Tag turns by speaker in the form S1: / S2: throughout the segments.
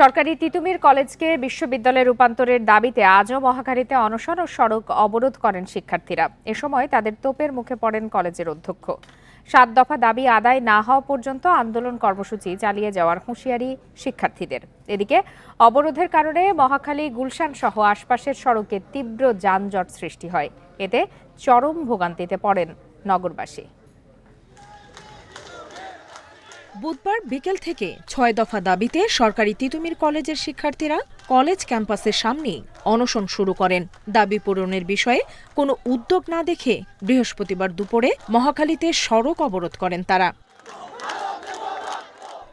S1: সরকারি তিতুমির কলেজকে বিশ্ববিদ্যালয়ে রূপান্তরের দাবিতে আজও মহাখালীতে অনশন ও সড়ক অবরোধ করেন শিক্ষার্থীরা। এ সময় তাদের তোপের মুখে পড়েন কলেজের অধ্যক্ষ। সাত দফা দাবি আদায় না হওয়া পর্যন্ত আন্দোলন কর্মসূচি চালিয়ে যাওয়ার হুঁশিয়ারি শিক্ষার্থীদের। এদিকে অবরোধের কারণে মহাখালী, গুলশান সহ আশপাশের সড়কে তীব্র যানজট সৃষ্টি হয়। এতে চরম ভোগান্তিতে পড়েন নগরবাসী।
S2: বুধবার বিকেল থেকে ছয় দফা দাবিতে সরকারি তিতুমির কলেজের শিক্ষার্থীরা কলেজ ক্যাম্পাসের সামনেই অনশন শুরু করেন দাবি পূরণের বিষয়ে কোনো উদ্যোগ না দেখে বৃহস্পতিবার দুপুরে মহাখালীতে সড়ক অবরোধ করেন তারা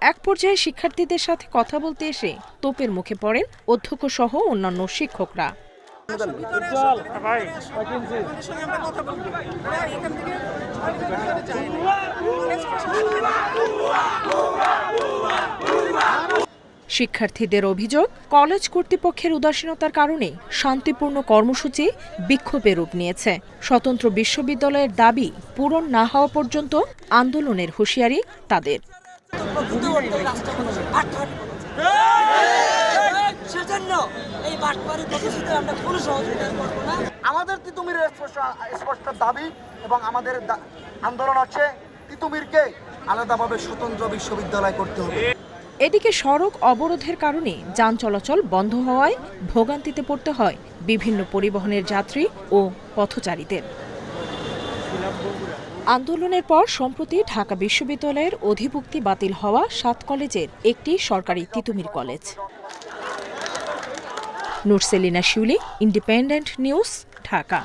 S2: এক পর্যায়ে শিক্ষার্থীদের সাথে কথা বলতে এসে তোপের মুখে পড়েন অধ্যক্ষ সহ অন্যান্য শিক্ষকরা শিক্ষার্থীদের অভিযোগ, কলেজ কর্তৃপক্ষের উদাসীনতার কারণে শান্তিপূর্ণ কর্মসূচি বিক্ষোভে রূপ নিয়েছে। স্বতন্ত্র বিশ্ববিদ্যালয়ের দাবি পূরণ না হওয়া পর্যন্ত আন্দোলনের হুঁশিয়ারি তাদের।
S3: আমাদের স্পষ্ট দাবি এবং আমাদের আন্দোলন হচ্ছে তিতুমিরকে আলাদাভাবে স্বতন্ত্র বিশ্ববিদ্যালয় করতে হবে।
S2: এদিকে সড়ক অবরোধের কারণে যান চলাচল বন্ধ হওয়ায় ভোগান্তিতে পড়তে হয় বিভিন্ন পরিবহনের যাত্রী ও পথচারীদের। আন্দোলনের পর সম্প্রতি ঢাকা বিশ্ববিদ্যালয়ের অধিভুক্তি বাতিল হওয়া সাত কলেজের একটি সরকারি Titumir college. Nurselina Shiuli, independent news, Dhaka.